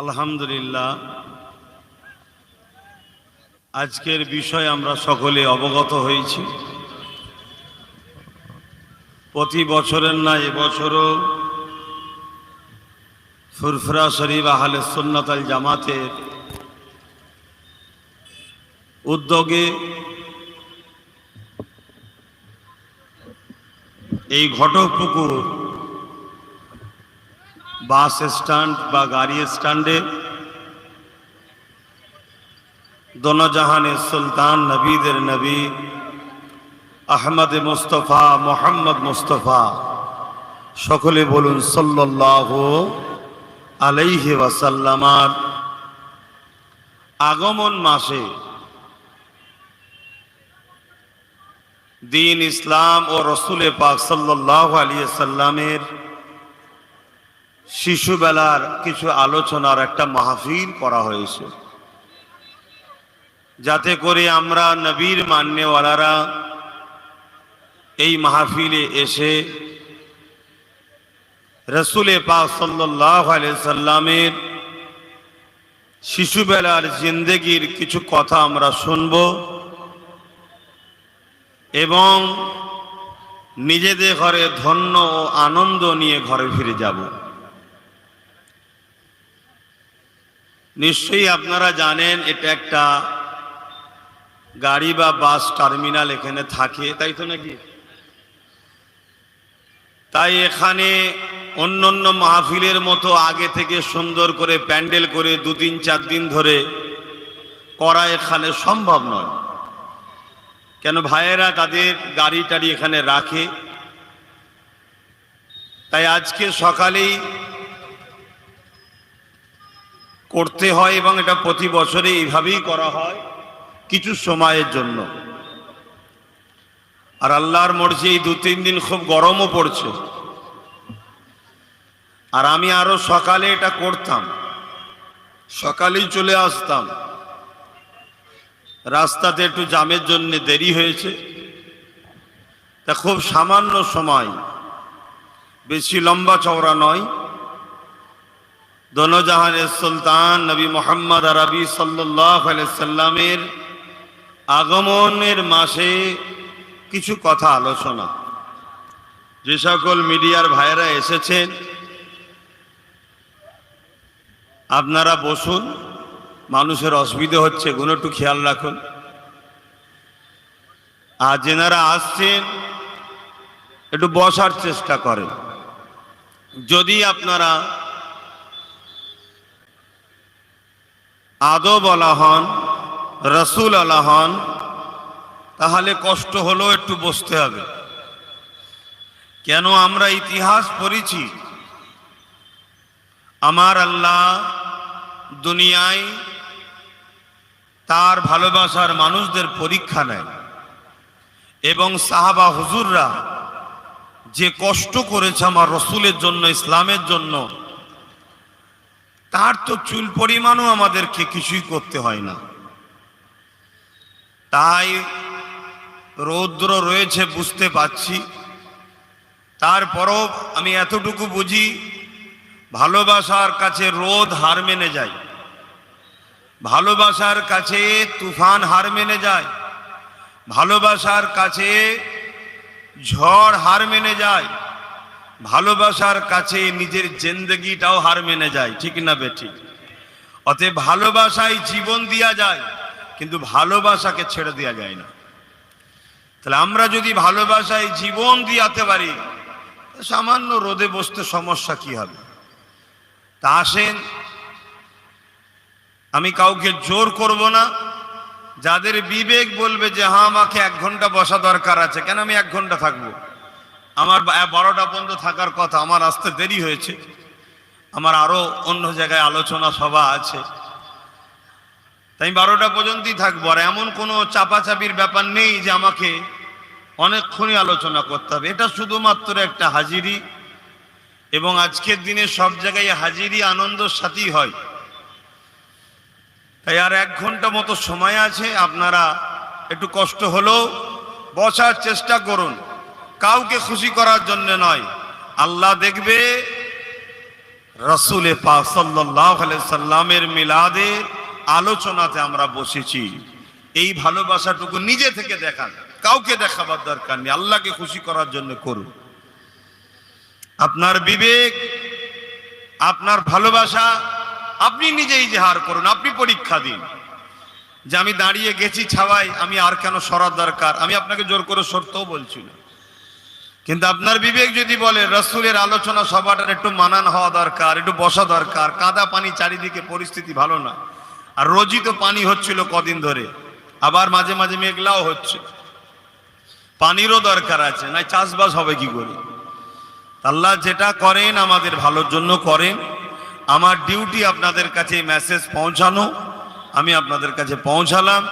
আলহামদুলিল্লাহ। আজকের বিষয় আমরা সকলে অবগত হয়েছি। প্রতি বছরের না এবছরও ফুরফুরা শরীফ আহলে সুন্নাতাল জামাতের উদ্যোগে এই ঘটকপুকুর বাস স্ট্যান্ড বা গাড়ি স্ট্যান্ডে দোনজাহানের সুলতান নবীদের নবী আহমদ মুস্তফা মোহাম্মদ মুস্তফা। সকলে বলুন সাল্লাহ আলাইহি ওয়াসাল্লামার আগমন মাসে দিন ইসলাম ও রসুলে পাক সাল্লাহ আলিয়া সাল্লামের শিশুবেলার কিছু আলোচনার একটা মাহফিল করা হয়েছে। যাতে করে আমরা নবীর মান্যওয়ালারা এই মাহফিলে এসে রসুলে পাক সাল্লাহ সাল্লামের শিশুবেলার জিন্দেগির কিছু কথা আমরা শুনব এবং নিজেদের ঘরে ধন্য ও আনন্দ নিয়ে ঘরে ফিরে যাব। নিশ্চয়ই আপনারা জানেন, এটা একটা গাড়ি বা বাস টার্মিনাল এখানে থাকে, তাই তো নাকি? তাই এখানে অন্য অন্য মাহফিলের মতো আগে থেকে সুন্দর করে প্যান্ডেল করে দু তিন চার দিন ধরে করা এখানে সম্ভব নয়। কেন ভাইয়েরা তাদের গাড়ি টাড়ি এখানে রাখে? তাই আজকে সকালেই করতে হয় এবং এটা প্রতি বছরে এইভাবেই করা হয় কিছু সময়ের জন্য। আর আল্লাহর মর্জি এই দু, তিন দিন খুব গরমও পড়ছে। আর আমি আরও সকালে এটা করতাম। সকালেই চলে আসতাম। রাস্তাতে একটু জামের জন্য দেরি হয়েছে। তা খুব সামান্য সময়। বেশি লম্বা চওড়া নয়। দোনোজাহানের সুলতান নবী মোহাম্মদ আরবি সাল্লাহ সাল্লামের আগমনের মাসে কিছু কথা আলোচনা। যে সকল মিডিয়ার ভাইয়েরা এসেছেন, আপনারা বসুন, মানুষের অসুবিধে হচ্ছে গুলো একটু খেয়াল রাখুন। আর যেনারা আসছেন, একটু বসার চেষ্টা করেন। যদি আপনারা আদো বলা হন, রসুল আলা হন, তাহলে কষ্ট হলেও একটু বসতে হবে। কেন আমরা ইতিহাস পড়েছি? আমার আল্লাহ দুনিয়ায় তার ভালোবাসার মানুষদের পরীক্ষা নেয় এবং সাহাবা হুজুররা যে কষ্ট করেছে আমার রসুলের জন্য, ইসলামের জন্য তার তো চুল পরিমাণও আমাদেরকে কিছুই করতে হয় না। তাই রৌদ্র রয়েছে, বুঝতে পাচ্ছি তারপরও আমি এতটুকু বুঝি, ভালোবাসার কাছে রোদ হার মেনে যায়। ভালোবাসার কাছে তুফান হার মেনে যায়। ভালোবাসার কাছে ঝড় হার মেনে যায়। ভালোবাসার কাছে নিজের জেন্দেগিটাও হার মেনে যায়, ঠিক না বেঠিক অতএব ভালোবাসায় জীবন দেওয়া যায়, কিন্তু ভালোবাসাকে ছেড়ে দেওয়া যায় না। তাহলে আমরা যদি ভালোবাসায় জীবন দিয়াতে পারি সামান্য রোদে বসতে সমস্যা কি হবে? তা আসেন, আমি কাউকে জোর করব না, যাদের বিবেক বলবে যে হ্যাঁ আমাকে এক ঘণ্টা বসা দরকার আছে, কেন আমি এক ঘণ্টা থাকব? আমার বারোটা পর্যন্ত থাকার কথা আমার আসতে দেরি হয়েছে। আমার আরও অন্য জায়গায় আলোচনা সভা আছে। তাই বারোটা পর্যন্তই থাকব। আর এমন কোনো চাপাচাপির ব্যাপার নেই যে আমাকে অনেকক্ষণই আলোচনা করতে হবে। এটা শুধুমাত্র একটা হাজিরি। এবং আজকের দিনে সব জায়গায় হাজিরি আনন্দের সাথেই হয়। তাই আর এক ঘণ্টা মতো সময় আছে। আপনারা একটু কষ্ট হলেও বসার চেষ্টা করুন। কাউকে খুশি করার জন্য নয়। আল্লাহ দেখবে রসুলে সাল্লামের মিলাদের আলোচনাতে আমরা বসেছি। এই ভালোবাসাটুকু নিজে থেকে দেখান, কাউকে দেখাবার দরকার নেই, আল্লাহকে খুশি করার জন্য করুন। আপনার বিবেক, আপনার ভালোবাসা, আপনি নিজেই জেহার করুন, আপনি পরীক্ষা দিন। যে আমি দাঁড়িয়ে গেছি ছাওয়াই আমি আর কেন সরার দরকার? আমি আপনাকে জোর করে সরতেও বলছি না। কিন্তু আপনার বিবেক যদি বলে, রসুলের আলোচনা সবাটার একটু মানান হওয়া দরকার, একটু বসা দরকার, কাদা পানি চারিদিকে, পরিস্থিতি ভালো না। আর রোজই তো পানি হচ্ছিল কদিন ধরে, আবার মাঝে মাঝে মেঘলাও হচ্ছে। পানিরও দরকার আছে না চাষবাস হবে কি করে? আল্লাহ যেটা করেন আমাদের ভালোর জন্য করেন। আমার ডিউটি আপনাদের কাছে মেসেজ পৌঁছানো, আমি আপনাদের কাছে পৌঁছালাম।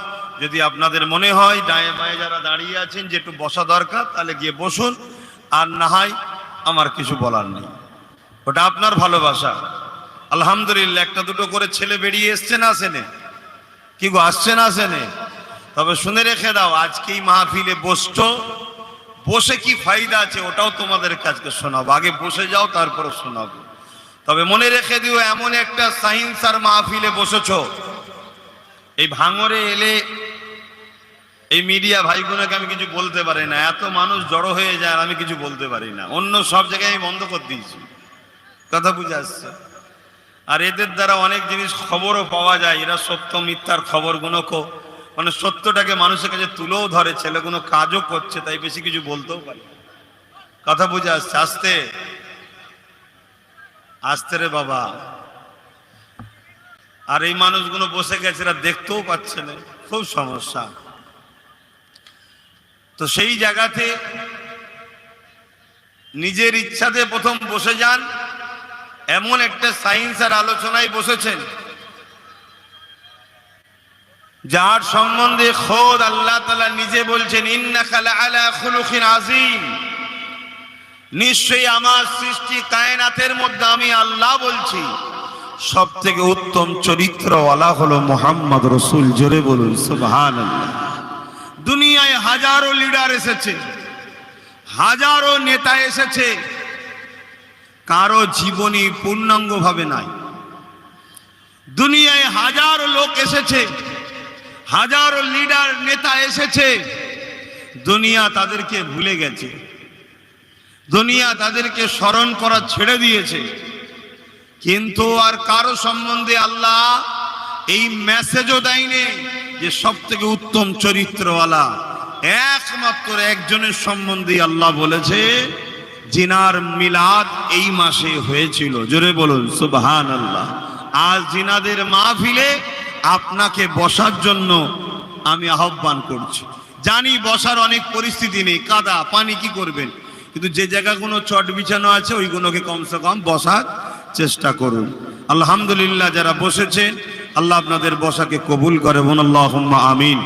যদি আপনাদের মনে হয় ডায়ে বায়ে যারা দাঁড়িয়ে আছেন যে একটু বসা দরকার, তাহলে গিয়ে বসুন। আর না হয় আমার কিছু বলার নেই। ওটা আপনার ভালোবাসা। আলহামদুলিল্লাহ, একটা দুটো করে ছেলে বেরিয়ে এসছে না আসেনে? কি গো, আসছে না আসেনে? তবে শুনে রেখে দাও, আজকেই মাহফিলে বসছো, বসে কি ফায়দা আছে ওটাও তোমাদের কাছকে শোনাবো। আগে বসে যাও, তারপরে শোনাবো। তবে মনে রেখে দিও, এমন একটা সাইন্স আর মাহফিলে বসেছ। এই ভাঙরে এলে এই মিডিয়া ভাইগুলোকে আমি কিছু বলতে পারি না। এত মানুষ জড়ো হয়ে যায় আর আমি কিছু বলতে পারি না। অন্য সব জায়গায় আমি বন্ধ করে দিয়েছি। কথা বুঝে আসছে? আর এদের দ্বারা অনেক জিনিস খবরও পাওয়া যায়। এরা সত্য মিথ্যার খবরগুলো কো মানে সত্যটাকে মানুষের কাছে তুলেও ধরে। ছেলেগুলো কাজও করছে, তাই বেশি কিছু বলতেও পারে। কথা বুঝে আসছে? আসতে। আসতে রে বাবা। আর এই মানুষগুলো বসে গেছে, এরা দেখতেও পাচ্ছে না। খুব সমস্যা। তো সেই জায়গাতে নিজের ইচ্ছাতে প্রথম বসে যান। এমন একটা সায়েন্স আর আলোচনায় বসেছেন। যার সম্বন্ধে খোদ আল্লাহ তালা নিজে বলছেন ইন্নাকালা আলা খুলুকিন আজিম নিশ্চয়ই আমার সৃষ্টি কায়নাতের মধ্যে আমি আল্লাহ বলছি। সব থেকে উত্তম চরিত্রওয়ালা হলো মোহাম্মদ রসুল। জোরে বলুন সুবহান দুনিয়ায় হাজারো লিডার এসেছে, হাজারো নেতা এসেছে, কারও জীবনী পূর্ণাঙ্গ ভাবে নাই। দুনিয়ায় হাজারো লোক এসেছে, হাজারো লিডার নেতা এসেছে, দুনিয়া তাদেরকে ভুলে গেছে, দুনিয়া তাদেরকে স্মরণ করা ছেড়ে দিয়েছে। কিন্তু আর কারও সম্বন্ধে আল্লাহ এই মেসেজও দেয়নি। যে সব থেকে উত্তম চরিত্রওয়ালা, একমাত্র একজনের সম্বন্ধে আল্লাহ বলেছে, জিনার মিলাদ এই মাসে হয়েছিল। জোরে বলুন সুবহান আল্লাহ আজ জিনাদের মাহফিলে আপনাকে বসার জন্য আমি আহ্বান করছি। জানি বসার অনেক পরিস্থিতি নেই, কাদা, পানি কি করবেন? কিন্তু যে জায়গাগুলো চট বিছানো আছে, ওইগুলোকে কমসে কম বসার চেষ্টা করুন। আলহামদুলিল্লাহ, যারা বসেছেন আল্লাহ আপনাদের বসাকে কবুল করে বোন আল্লাহ আমিন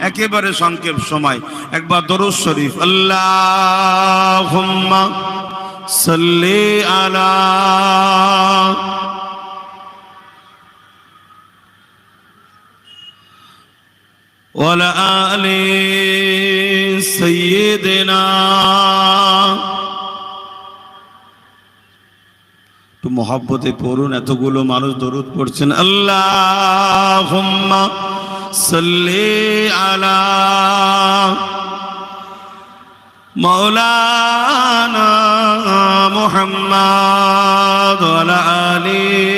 একেবারে সংক্ষেপ সময় একবার দরুদ শরীফ আল্লাহ সাল্লি আলা وعلى آل سيدنا মহাব্বতে পড়ুন এতগুলো মানুষ দরুদ পড়ছেন আল্লাহ সাল্লি আলা মৌলানা মুহাম্মদ ওয়ালা আলী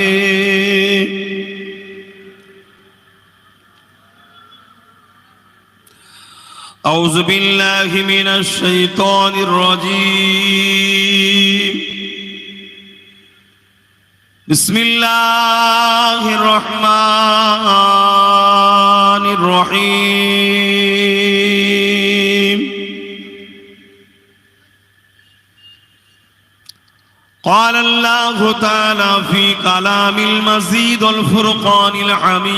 أعوذ بالله من الشيطان الرجيم بسم الله الرحمن الرحيم. قال الله تعالى في كلام المزيد الفرقان الحميد.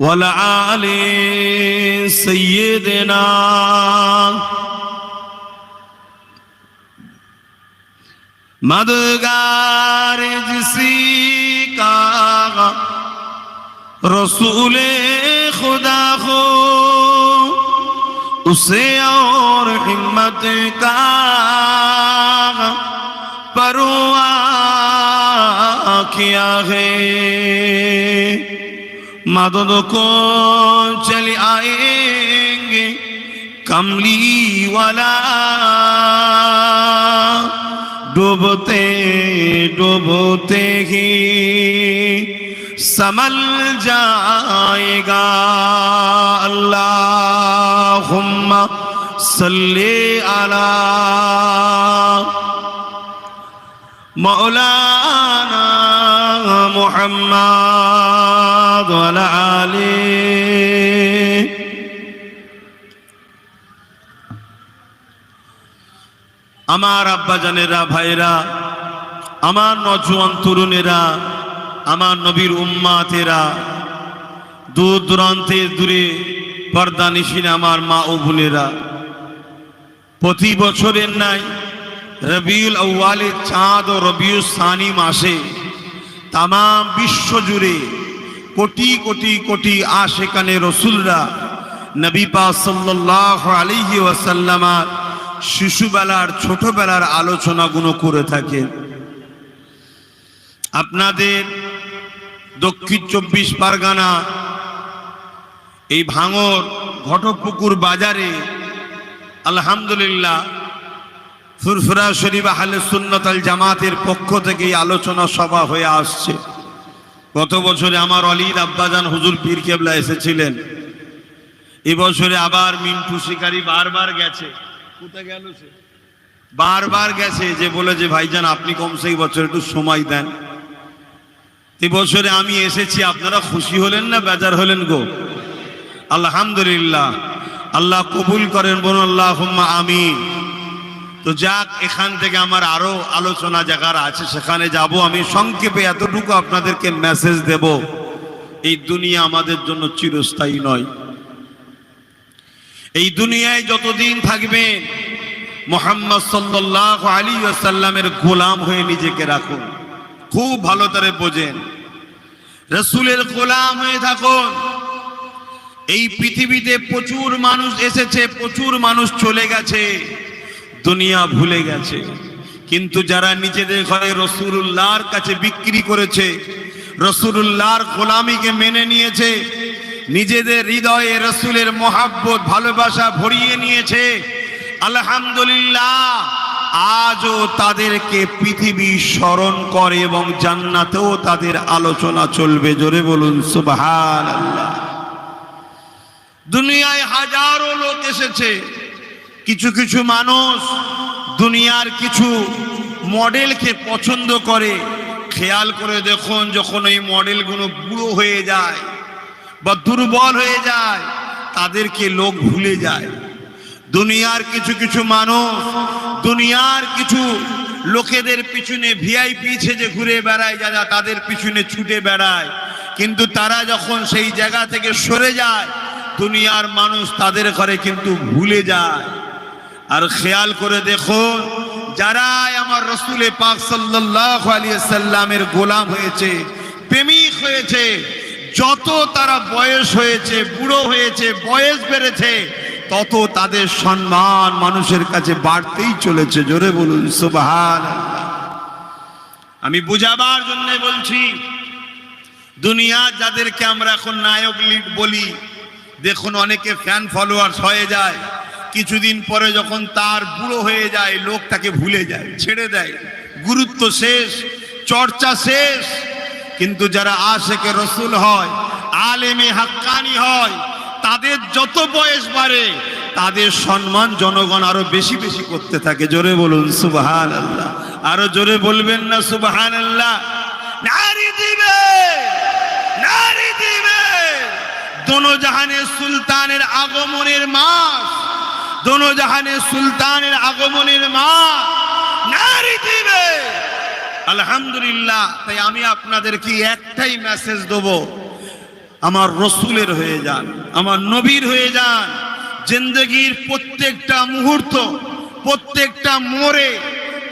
ওয়ালি সৈয়দেনা مددگار جسی کا رسول خدا ہو اسے اور ہمت کا پروا کیا ہے मदद को चले आएंगे कमली वाला डूबते डूबते ही समल जाएगा अल्लाहुम्मा सल्ले अला मौलाना محمد وعلى آله আমার আব্বাজানেরা ভাইরা আমার নজুয়ান তরুণেরা, আমার নবীর উম্মাতেরা, দূর দূরান্তে দূরে পর্দা নিশিনে আমার মা ও বোনেরা, প্রতি বছরের নাই রবিউল আউ্বালে চাঁদ ও রবিউল সানি মাসে তাম বিশ্ব জুড়ে কোটি কোটি কোটি আশেকানে রসুলরা নবী পা সাল্লাহ আলিহি ওয়াসাল্লামার শিশুবেলার, ছোটবেলার আলোচনাগুলো করে থাকে আপনাদের দক্ষিণ চব্বিশ পরগনা এই ভাঙর ঘটপুকুর বাজারে আলহামদুলিল্লাহ ফুরফুরা শরীফ আহলে সুন্নতাল জামাতের পক্ষ থেকে আলোচনা সভা হয়ে আসছে। গত বছরে আমার অলিদ আব্বাজান হুজুর পীর কেবলা এসেছিলেন। এবছরে আবার মিন্টু শিকারি বারবার গেছে। কোথায় গেল সে? বারবার গেছে, যে বলে যে, ভাইজান, আপনি কমসে বছর একটু সময় দেন। এই বছরে আমি এসেছি, আপনারা খুশি হলেন না বেজার হলেন গো? আলহামদুলিল্লাহ। আল্লাহ কবুল করেন, বলুন আল্লাহ আমিন। তো যাক, এখান থেকে আমার আরও আলোচনা জায়গার আছে, সেখানে যাব। আমি সংক্ষেপে এতটুকু আপনাদেরকে মেসেজ দেব। এই দুনিয়া আমাদের জন্য চিরস্থায়ী নয়। এই দুনিয়ায় যতদিন থাকবেন মোহাম্মদ সাল্লাহ আলী আসাল্লামের গোলাম হয়ে নিজেকে রাখুন। খুব ভালো করে বোঝেন। রসুলের গোলাম হয়ে থাকুন। এই পৃথিবীতে প্রচুর মানুষ এসেছে, প্রচুর মানুষ চলে গেছে। দুনিয়া ভুলে গেছে। কিন্তু যারা নিজেদের ঘরে রসুল্লাহর কাছে বিক্রি করেছে রসুল্লাহর গোলামিকে মেনে নিয়েছে, নিজেদের হৃদয়ে রসুলের মহাব্বত, ভালোবাসা ভরিয়ে নিয়েছে, আলহামদুলিল্লাহ, আজও তাদেরকে পৃথিবী স্মরণ করে এবং জান্নাতেও তাদের আলোচনা চলবে। জোরে বলুন আল্লাহ দুনিয়ায় হাজারো লোক এসেছে। কিছু কিছু মানুষ দুনিয়ার কিছু মডেলকে পছন্দ করে। খেয়াল করে দেখুন, যখন ওই মডেলগুলো বুড়ো হয়ে যায় বা দুর্বল হয়ে যায়, তাদেরকে লোক ভুলে যায়। দুনিয়ার কিছু কিছু মানুষ, দুনিয়ার কিছু লোকেদের পিছনে ভিআইপি সেজে ঘুরে বেড়ায়, যারা তাদের পিছনে ছুটে বেড়ায়। কিন্তু তারা যখন সেই জায়গা থেকে সরে যায়, দুনিয়ার মানুষ তাদের ঘরে কিন্তু ভুলে যায়। আর খেয়াল করে দেখুন যারাই আমার রসুলে পাক সাল্লাহ আলিয়া সাল্লামের গোলাম হয়েছে, প্রেমিক হয়েছে, যত তারা বয়স হয়েছে, বুড়ো হয়েছে, বয়স বেড়েছে, তত তাদের সম্মান মানুষের কাছে বাড়তেই চলেছে। জোরে বলুন সুবাহান আমি বুঝাবার জন্য বলছি, দুনিয়া যাদেরকে আমরা এখন নায়ক, লিড বলি, দেখুন অনেকে ফ্যান ফলোয়ার্স হয়ে যায়। কিছুদিন পরে যখন তার বুড়ো হয়ে যায়, লোক তাকে ভুলে যায়, ছেড়ে দেয়। গুরুত্ব শেষ, চর্চা শেষ। কিন্তু যারা আশেকে রসুল হয়, আলেমে হাক্কানি হয়, তাদের যত বয়স বাড়ে, তাদের সম্মান জনগণ আরও বেশি বেশি করতে থাকে। জোরে বলুন সুবাহান আল্লাহ আরও জোরে বলবেন না সুবাহান আল্লাহ নারী দিবে নারী দিবে। দোনো জাহানের সুলতানের আগমনের মাস দোনো জাহানের সুলতানের আগমনের মাস নারী দিবে। আলহামদুলিল্লাহ, তাই আমি আপনাদেরকে একটাই মেসেজ দেবো। আমার রসুলের হয়ে যান, আমার নবীর হয়ে যান। জিন্দগির প্রত্যেকটা মুহূর্ত, প্রত্যেকটা মোড়ে,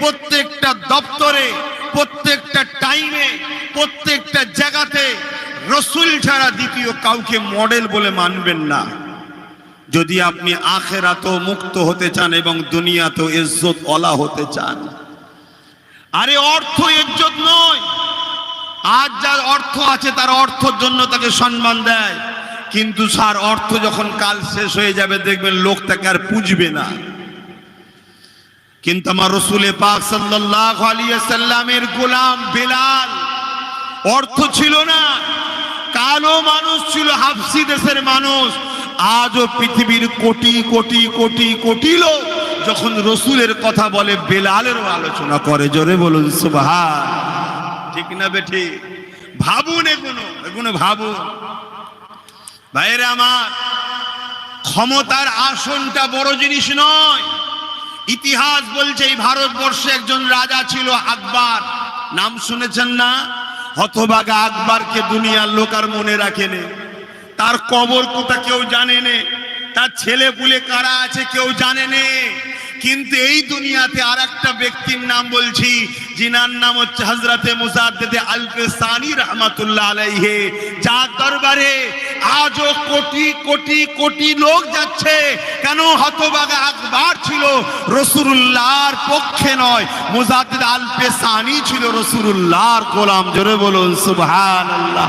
প্রত্যেকটা দপ্তরে, প্রত্যেকটা টাইমে প্রত্যেকটা জায়গাতে রসুল ছাড়া দ্বিতীয় কাউকে মডেল বলে মানবেন না। যদি আপনি আখেরাতেও মুক্ত হতে চান এবং দুনিয়াতেও ইজ্জত অলা হতে চান। আরে অর্থ ইজ্জত নয়। আজ যার অর্থ আছে তার অর্থের জন্য তাকে সম্মান দেয়। কিন্তু স্যার, অর্থ যখন কাল শেষ হয়ে যাবে, দেখবেন লোক তাকে আর পুজবে না। কিন্তু আমার রসুলে পাক সাল্লামের গোলাম বেলাল, অর্থ ছিল না। কালো মানুষ ছিল, হাফসি দেশের মানুষ। আজও পৃথিবীর কোটি কোটি কোটি কোটি লোক যখন রসুলের কথা বলে বেলালেরও আলোচনা করে, জোরে বলুন, সুবহান। ঠিক না বেঠি? ভাবুন এগুলো এগুলো ভাবুন। ভাইরা আমার, ক্ষমতার আসনটা বড় জিনিস নয়। ইতিহাস বলছে এই ভারতবর্ষে একজন রাজা ছিল আকবর। নাম শুনেছেন না? হতবাগা আকবরকে দুনিয়ার লোক আর মনে রাখেনে। তার কবর কোথা কেউ জানে নে? তার ছেলে পুলে কারা আছে কেউ জানে নে? কিন্তু এই দুনিয়াতে আর একটা ব্যক্তির নাম বলছি, জিনার নাম হচ্ছে হজরতে মুসাদ্দেদে আলফে সানি রহমাতুল্লাহ আলাইহে। যার দরবারে আজও কোটি কোটি কোটি লোক যাচ্ছে। কেন হতবাগা আকবার ছিল? রসুল্লাহর পক্ষে নয়। মুজাদ্দিদ আলফে সানি ছিল রসুরুল্লাহর গোলাম। জোরে বলুন, সুবহানাল্লাহ।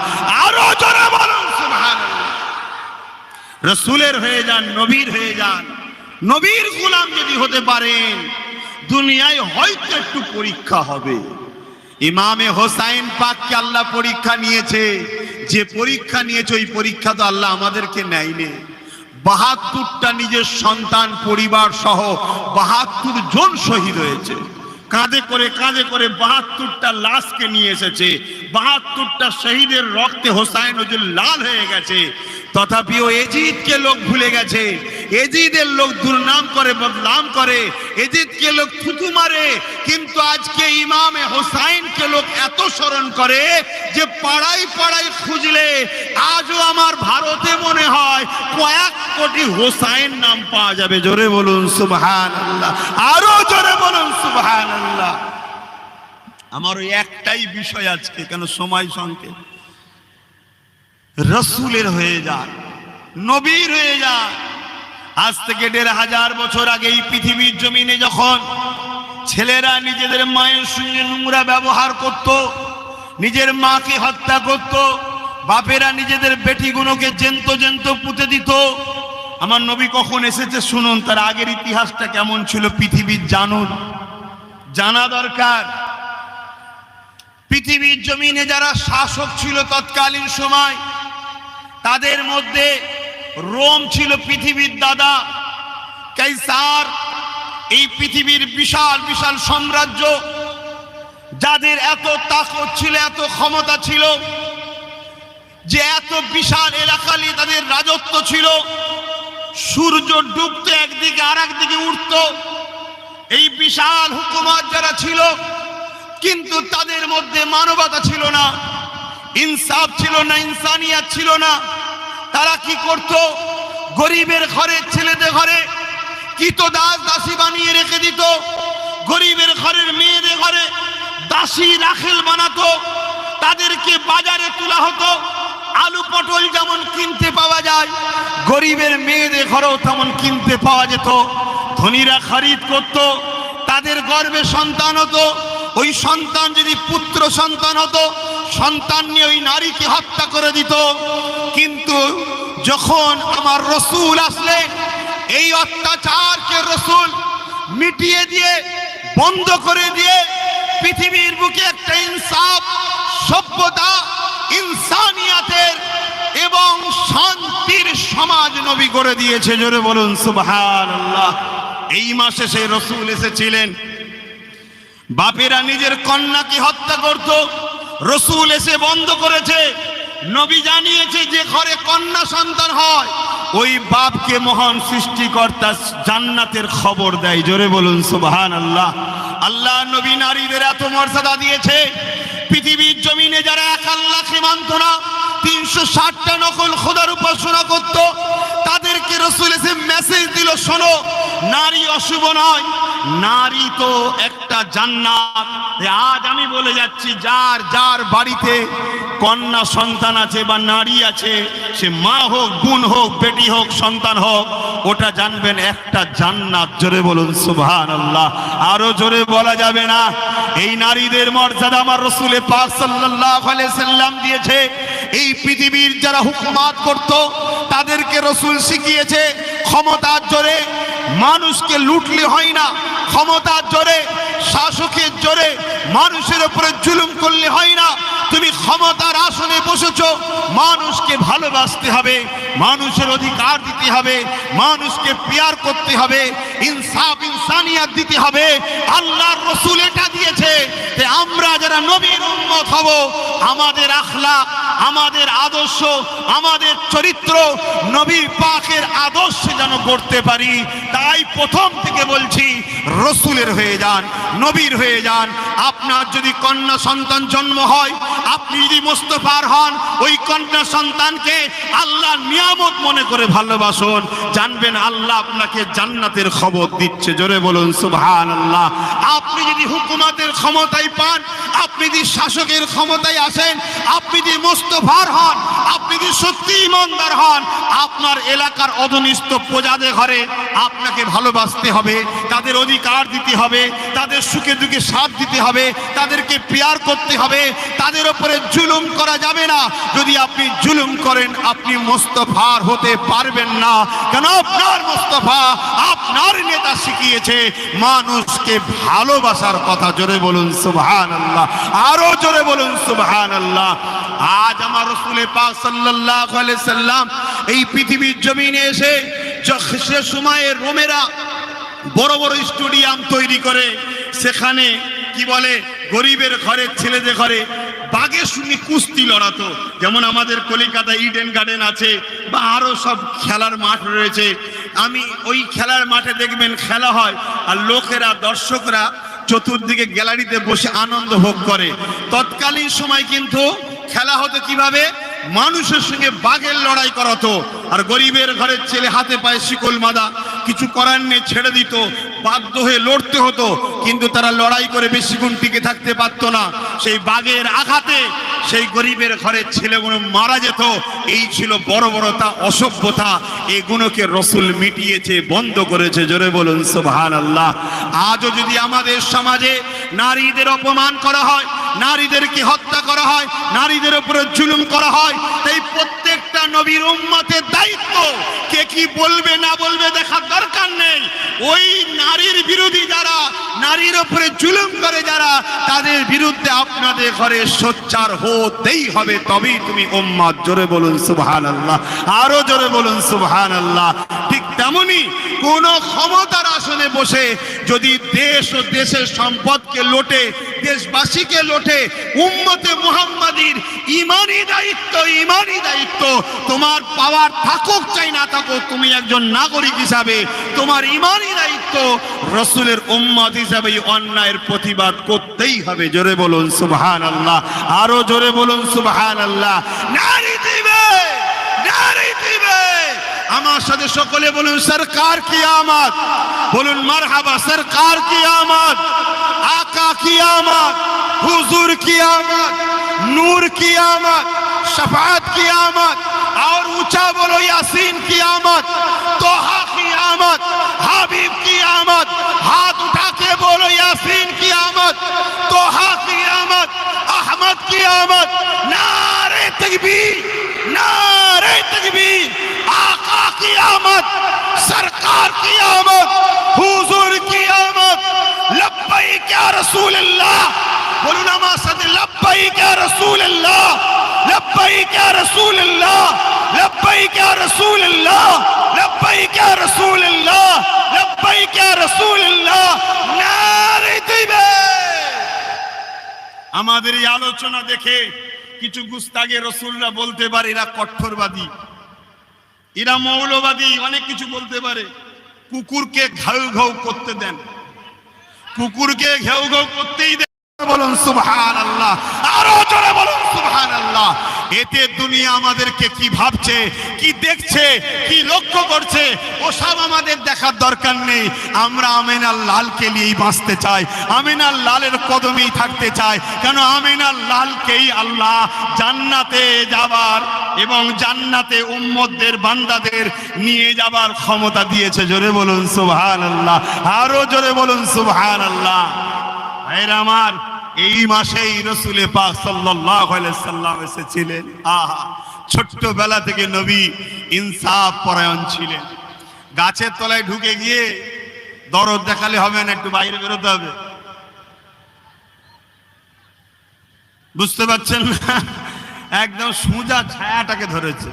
আরও সুবহানাল্লাহ রসুলের হয়ে যান, নবীর হয়ে যান। নবীর গোলাম যদি হতে পারেন, দুনিয়ায় হয়তো একটু পরীক্ষা হবে। ইমামে হোসাইন পাককে আল্লাহ পরীক্ষা নিয়েছে। যে পরীক্ষা নিয়েছে, ওই পরীক্ষা তো আল্লাহ আমাদেরকে নেয়নি। বাহাত্তরটা নিজের সন্তান, পরিবার সহ বাহাত্তর জন শহীদ হয়েছে। কাঁধে করে কাঁধে করে বাহাত্তরটা লাশকে নিয়ে এসেছে। বাহাত্তরটা শহীদের রক্তে হোসাইন হজুর লাল হয়ে গেছে। তথাপিও এজিদকে লোক ভুলে গেছে। এজিদের লোক দুর্নাম করে, বদনাম করে। এজিদকে লোক থুতু মারে। কিন্তু আজকে ইমামে হোসাইনকে লোক এত স্মরণ করে যে পাড়ায় পাড়ায় খুঁজলে আজও আমার ভারতে মনে হয় কয়েক কোটি হোসাইন নাম পাওয়া যাবে। জোরে বলুন সুবহান আল্লাহ আরও জোরে বলুন সুবহান আল্লাহ আমার ওই একটাই বিষয় আজকে, কেন সময় সংকেত? রসুলের হয়ে যান নবীর হয়ে যান আজ থেকে দেড় হাজার বছর আগে এই পৃথিবীর জমিনে যখন ছেলেরা নিজেদের মায়ের সঙ্গে নোংরা ব্যবহার করত, নিজের মাকে হত্যা করত, বাপেরা নিজেদের বেটিগুলোকে জেন্ত জেন্ত পুঁতে দিত, আমার নবী কখন এসেছে শুনুন, তার আগের ইতিহাসটা কেমন ছিল পৃথিবীর জানুন। জানা দরকার, পৃথিবীর জমিনে যারা শাসক ছিল তৎকালীন সময় তাদের মধ্যে রোম ছিল পৃথিবীর দাদা। কাইসার, এই পৃথিবীর বিশাল বিশাল সাম্রাজ্য, যাদের এত তাকত ছিল, এত ক্ষমতা ছিল, যে এত বিশাল এলাকা নিয়ে তাদের রাজত্ব ছিল, সূর্য ডুবতে একদিকে আর একদিকে উঠত। এই বিশাল হুকুমত যারা ছিল, কিন্তু তাদের মধ্যে মানবতা ছিল না। ইনসাফ ছিল না, ইনসানিয়াত ছিল না। তারা কি করত? গরিবের ঘরে, ছেলেদের ঘরে কিত দাস দাসী বানিয়ে রেখে দিত? গরিবের ঘরের মেয়েদের ঘরে দাসী রাখেল বানাতো। তাদেরকে বাজারে তোলা হতো। আলু পটল যেমন কিনতে পাওয়া যায়, গরিবের মেয়েদের ঘরেও তেমন কিনতে পাওয়া যেত। ধনীরা খরিদ করত, তাদের গর্বে সন্তান হতো। ওই সন্তান যদি পুত্র সন্তান হতো সন্তান নিয়ে ওই নারীকে হত্যা করে দিত। কিন্তু যখন আমার রসুল আসলে, এই অত্যাচারকে রসুল মিটিয়ে দিয়ে, বন্ধ করে দিয়ে, পৃথিবীর বুকে একটা ইনসাফ, সভ্যতা, ইনসানিয়াতের এবং শান্তির সমাজ নবী করে দিয়েছে। জোরে বলুন, সুবহানাল্লাহ। এই মাসে সেই রসুল এসেছিলেন। বাপেরা নিজের কন্যাকে হত্যা করত। রসুল এসে বন্ধ করেছে। নবী জানিয়েছে যে ঘরে কন্যা সন্তান হয়। ওই বাপকে মহান সৃষ্টিকর্তা জান্নাতের খবর দেয়। জোরে বলুন সুবহান আল্লাহ আল্লাহ নবী নারীদের এত মর্যাদা দিয়েছে। পৃথিবীর জমিনে যারা এক আল্লাহকে মানত না, তিনশো ষাটটা নকল খোদার উপাসনা করত, তাদেরকে রসুল এসে মেসেজ দিল, শোনো, নারী অশুভ নয়, নারী তো একটা জান্নাত। আজ আমি বলে যাচ্ছি, যার যার বাড়িতে কন্যা সন্তান আছে বা নারী আছে, সে মা হোক, বোন হোক, বেটি হোক, সন্তান হোক ওটা জানবেন একটা জান্নাত। জোরে বলুন সুবহান আল্লাহ আরও জোরে বলা যাবে না। এই নারীদের মর্যাদা আমার রসুলে পাক সাল্লাল্লাহু আলাইহি সাল্লাম দিয়েছে। এই পৃথিবীর যারা হুকুমাত করত, তাদেরকে রসুল শিখিয়েছে, ক্ষমতার জোরে মানুষকে লুটলে হয় না। ক্ষমতার জোরে, শাসকের জোরে মানুষের উপরে জুলুম করলে হয় না। তুমি ক্ষমতার আসনে বসেছ, মানুষকে ভালোবাসতে হবে, মানুষের অধিকার দিতে হবে, মানুষকে পেয়ার করতে হবে, ইনসাফ, ইনসানিয়াত দিতে হবে, আল্লাহর রসুল এটা দিয়েছে আমরা যারা নবীর উন্মত হব, আমাদের আখলা আমাদের আদর্শ, আমাদের চরিত্র নবীর পাকের আদর্শে যেন করতে পারি। তাই প্রথম থেকে বলছি, রসুলের হয়ে যান, নবীর হয়ে যান। আপনার যদি কন্যা সন্তান জন্ম হয়, আপনি যদি মোস্তফার হন, ওই কন্যা সন্তানকে আল্লাহ নিয়ামত মনে করে ভালোবাসুন। জানবেন আল্লাহ আপনাকে জান্নাতের খবর দিচ্ছে। জোরে বলুন সুবহান আল্লাহ আপনি যদি হুকুমাতের ক্ষমতায় পান, আপনি যদি শাসকের ক্ষমতায় আসেন, আপনি যদি মোস্তফার হন, আপনি যদি সত্যি ইমানদার হন? আপনার এলাকার অধনিষ্ঠ প্রজাদের ঘরে আপনাকে ভালোবাসতে হবে, তাদের অধিকার দিতে হবে, তাদের সুখে দুঃখে সাথ দিতে হবে, তাদেরকে পেয়ার করতে হবে, তাদের ওপরে জুলুম করা যাবে না। যদি আপনি জুলুম করেন, আপনি মোস্তফার হতে পারবেন না। কেন? আপনার মোস্তফা আপনার নেতা শিখিয়েছে, মানুষকে ভালোবাসার কথা জোরে বলুন সুবহান আল্লাহ আরও জোরে বলুন সুবহান আল্লাহ আজ আমার রসুলে পাক আলাইহি সাল্লাম এই পৃথিবীর জমিনে এসে সে সময়ে রোমেরা বড় বড় স্টেডিয়াম তৈরি করে, সেখানে কি বলে, গরিবের ঘরের ছেলেদের ঘরে বাঘের সঙ্গে কুস্তি লড়াতো। যেমন আমাদের কলিকাতা ইডেন গার্ডেন আছে, বা আরও সব খেলার মাঠ রয়েছে। আমি ওই খেলার মাঠে দেখবেন খেলা হয় আর লোকেরা, দর্শকরা চতুর্দিকে গ্যালারিতে বসে আনন্দ ভোগ করে। তৎকালীন সময় কিন্তু খেলা হতো কীভাবে? মানুষের সঙ্গে বাঘের লড়াই করাতো। আর গরিবের ঘরের ছেলে হাতে পায়ে শিকল মাদা, কিছু করার নেই, ছেড়ে দিত। বাধ্য হয়ে লড়তে হতো, কিন্তু তারা লড়াই করে বেশিক্ষণ টিকে থাকতে পারতো না। সেই বাঘের আঘাতে সেই গরিবের ঘরের ছেলেগুলো মারা যেত। এই ছিল বড় বড়তা অসভ্যতা। এগুলোকে রসুল মিটিয়েছে, বন্ধ করেছে। জোরে বলুন সুবহান আল্লাহ আজও যদি আমাদের সমাজে নারীদের অপমান করা হয় নারীদেরকে হত্যা করা হয় নারীদের উপরে জুলুম করা হয়। এই প্রত্যেকটা নবীর উম্মতের দায়িত্ব কে কি বলবে না বলবে দেখার দরকার নেই। ওই নারীর বিরোধী যারা, নারীর উপরে জুলুম করে যারা, তাদের বিরুদ্ধে আপনাদের ঘরে সোচ্চার হতেই হবে, তবেই তুমি উম্মাদ। জোরে বলুন সুবহান আল্লাহ আরও জোরে বলুন সুবহান আল্লাহ ঠিক তেমনি কোন ক্ষমতার আসনে বসে যদি দেশ ও দেশের সম্পদকে লোটে, দেশবাসীকে লোটে, উম্মতে মুহাম্মাদির ইমানি দায়িত্ব ইমানি দায়িত্ব, তোমার পাওয়ার থাকুক চাই না থাকো তুমি একজন নাগরিক হিসাবে তোমার ইমানই দায়িত্ব রসুলের উম্মত হিসাবে অন্যায়ের প্রতিবাদ করতেই হবে। জোরে বলুন সুবহান আল্লাহ আরও জোরে বলুন সুবহান আল্লাহ নারী দিবে নারী দিবে। আমার সাথে সকলে বলুন, সরকার কি আমদ বলুন, মারহাবা, সরকার কি আমদ আকা কি আমদ হুজুর কি আমদ নূর কি আমদ শফাত কি আমদ और ऊंचा बोलो यासीन की आमद तोहा की आमद हाबीब की आमद हाथ उठा के बोलो यासीन की आमद तोहा की आमद अहमद की आमद नारे तकबीर नारे तकबीर आका की आमद सरकार की आमद हुजूर की आमद लब्बई क्या रसूल अल्लाह बोलो नमाज लब्बई क्या रसूल अल्लाह लब्बई क्या रसूल अल्लाह রাসূলুল্লাহ, লব্বাইক ইয়া রাসূলুল্লাহ, লব্বাইক ইয়া রাসূলুল্লাহ লব্বাইক ইয়া রাসূলুল্লাহ নারে দিবে। আমাদের এই আলোচনা দেখে কিছু গুস্তাগে রসুলরা বলতে পারে, এরা কঠোরবাদী। এরা মৌলবাদী, অনেক কিছু বলতে পারে। কুকুরকে ঘাউ ঘাউ করতে দেন। কুকুরকে ঘেউ ঘেউ করতেই দেন। বলুন সুবহান আল্লাহ আরও জোরে বলুন সুবহান আল্লাহ এতে দুনিয়া আমাদেরকে কি ভাবছে, কি দেখছে, কি লক্ষ্য করছে ওসব আমাদের দেখার দরকার নেই। আমরা আমিনার লালকে নিয়েই বাঁচতে চাই, আমিনার লালের কদমেই থাকতে চাই। কেন আমিনার লালকেই আল্লাহ জান্নাতে যাবার এবং জান্নাতে উম্মতদের, বান্দাদের নিয়ে যাবার ক্ষমতা দিয়েছে। জোরে বলুন সুবহান আল্লাহ আরও জোরে বলুন সুবহান আল্লাহ ভাইরা আমার এই মাসেই রসুলে পাক সাল্লাম এসেছিলেন। আহা, ছোট্টবেলা থেকে নবী ইনসাফ পরায়ণ ছিলেন। গাছের তলায় ঢুকে গিয়ে দরদ দেখালে হবে না, একটু বাইরে বেরোতে হবে। বুঝতে পারছেন না? একদম সোজা ছায়াটাকে ধরেছে।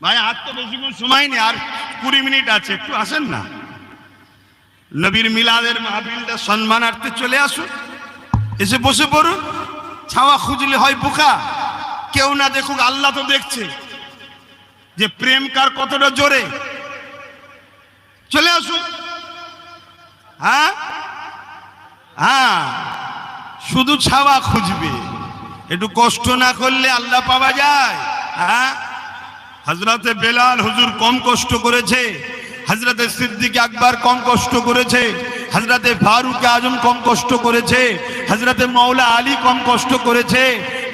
ভাই, আর তো বেশিক্ষণ সময় নেই, আর কুড়ি মিনিট আছে, একটু আসেন না। নবীর মিলাদের মাহফিলটা সম্মানার্থে চলে আসুন। এসে বসে পড়ুন। ছাওয়া খুঁজলে হয় বোকা। কেউ না দেখুক, আল্লাহ তো দেখছে। যে প্রেম কার কতটা জোরে। চলে আসুন। হ্যাঁ? হ্যাঁ। শুধু ছাওয়া খুঁজবে। একটু কষ্ট না করলে আল্লাহ পাওয়া যায়। হ্যাঁ? হজরতে বেলাল হুজুর কম কষ্ট করেছে। হজরতে সিদ্দিক আকবর কম কষ্ট করেছে হজরতে ফারুক আজম কম কষ্ট করেছে হজরতে মৌলা আলী কম কষ্ট করেছে।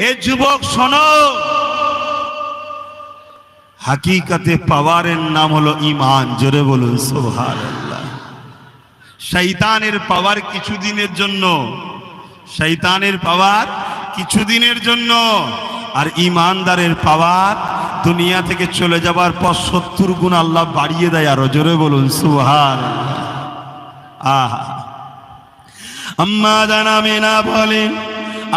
এ যুবক, শোনো। হাকিকাতে পাওয়ারের নাম হলো ইমান জোরে বলুন সোহার শৈতানের পাওয়ার কিছুদিনের জন্য শৈতানের পাওয়ার কিছুদিনের জন্য। আর ইমানদারের পাওয়ার দুনিয়া থেকে চলে যাবার পর সত্তর গুণ আল্লাহ বাড়িয়ে দেয় আরও জোরে বলুন সুহার আহা। আম্মা জানা বলেন,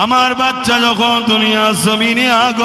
আমার বাচ্চা যখন দুনিয়া জমিনে আগ